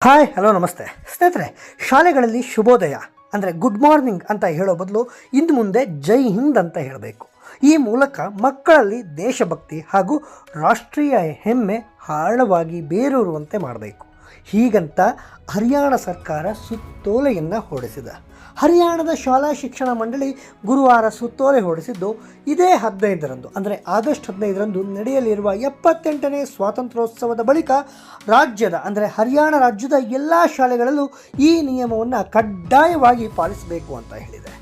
Hi, hello, ನಮಸ್ತೆ. ಸ್ನೇಹಿತರೆ, ಶಾಲೆಗಳಲ್ಲಿ ಶುಭೋದಯ, ಅಂದರೆ ಗುಡ್ ಮಾರ್ನಿಂಗ್ ಅಂತ ಹೇಳೋ ಬದಲು ಇನ್ನು ಮುಂದೆ ಜೈ ಹಿಂದ್ ಅಂತ ಹೇಳಬೇಕು. ಈ ಮೂಲಕ ಮಕ್ಕಳಲ್ಲಿ ದೇಶಭಕ್ತಿ ಹಾಗೂ ರಾಷ್ಟ್ರೀಯ ಹೆಮ್ಮೆ ಆಳವಾಗಿ ಬೇರೂರುವಂತೆ ಮಾಡಬೇಕು. ಹೀಗಂತ ಹರಿಯಾಣ ಸರ್ಕಾರ ಸುತ್ತೋಲೆಯನ್ನು ಹೊರಡಿಸಿದೆ ಹರಿಯಾಣದ ಶಾಲಾ ಶಿಕ್ಷಣ ಮಂಡಳಿ ಗುರುವಾರ ಸುತ್ತೋಲೆ ಹೊರಡಿಸಿದ್ದು ಇದೇ ಹದಿನೈದರಂದು, ಅಂದರೆ ಆಗಸ್ಟ್ ಹದಿನೈದರಂದು ನಡೆಯಲಿರುವ ಎಪ್ಪತ್ತೆಂಟನೇ ಸ್ವಾತಂತ್ರ್ಯೋತ್ಸವದ ಬಳಿಕ ರಾಜ್ಯದ, ಅಂದರೆ ಹರಿಯಾಣ ರಾಜ್ಯದ ಎಲ್ಲ ಶಾಲೆಗಳಲ್ಲೂ ಈ ನಿಯಮವನ್ನು ಕಡ್ಡಾಯವಾಗಿ ಪಾಲಿಸಬೇಕು ಅಂತ ಹೇಳಿದೆ.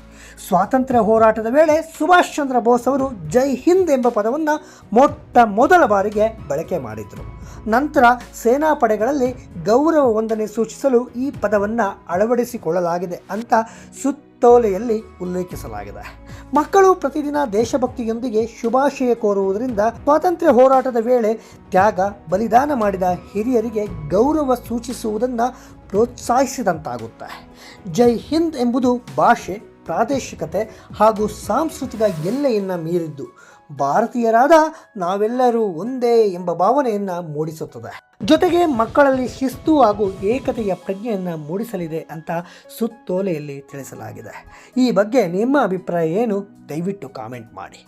ಸ್ವಾತಂತ್ರ್ಯ ಹೋರಾಟದ ವೇಳೆ ಸುಭಾಷ್ ಚಂದ್ರ ಬೋಸ್ ಅವರು ಜೈ ಹಿಂದ್ ಎಂಬ ಪದವನ್ನು ಮೊಟ್ಟ ಮೊದಲ ಬಾರಿಗೆ ಬಳಕೆ ಮಾಡಿದರು. ನಂತರ ಸೇನಾಪಡೆಗಳಲ್ಲಿ ಗೌರವ ವಂದನೆ ಸೂಚಿಸಲು ಈ ಪದವನ್ನು ಅಳವಡಿಸಿಕೊಳ್ಳಲಾಗಿದೆ ಅಂತ ಸುತ್ತೋಲೆಯಲ್ಲಿ ಉಲ್ಲೇಖಿಸಲಾಗಿದೆ. ಮಕ್ಕಳು ಪ್ರತಿದಿನ ದೇಶಭಕ್ತಿಯೊಂದಿಗೆ ಶುಭಾಶಯ ಕೋರುವುದರಿಂದ ಸ್ವಾತಂತ್ರ್ಯ ಹೋರಾಟದ ವೇಳೆ ತ್ಯಾಗ, ಬಲಿದಾನ ಮಾಡಿದ ಹಿರಿಯರಿಗೆ ಗೌರವ ಸೂಚಿಸುವುದನ್ನು ಪ್ರೋತ್ಸಾಹಿಸಿದಂತಾಗುತ್ತೆ. ಜೈ ಹಿಂದ್ ಎಂಬುದು ಭಾಷೆ ಪ್ರಾದೇಶಿಕತೆ ಹಾಗೂ ಸಾಂಸ್ಕೃತಿಕ ಎಲ್ಲೆಯನ್ನು ಮೀರಿದ್ದು ಭಾರತೀಯರಾದ ನಾವೆಲ್ಲರೂ ಒಂದೇ ಎಂಬ ಭಾವನೆಯನ್ನು ಮೂಡಿಸುತ್ತದೆ. ಜೊತೆಗೆ ಮಕ್ಕಳಲ್ಲಿ ಶಿಸ್ತು ಹಾಗೂ ಏಕತೆಯ ಪ್ರಜ್ಞೆಯನ್ನು ಮೂಡಿಸಲಿದೆ ಅಂತ ಸುತ್ತೋಲೆಯಲ್ಲಿ ತಿಳಿಸಲಾಗಿದೆ. ಈ ಬಗ್ಗೆ ನಿಮ್ಮ ಅಭಿಪ್ರಾಯ ಏನು? ದಯವಿಟ್ಟು ಕಾಮೆಂಟ್ ಮಾಡಿ.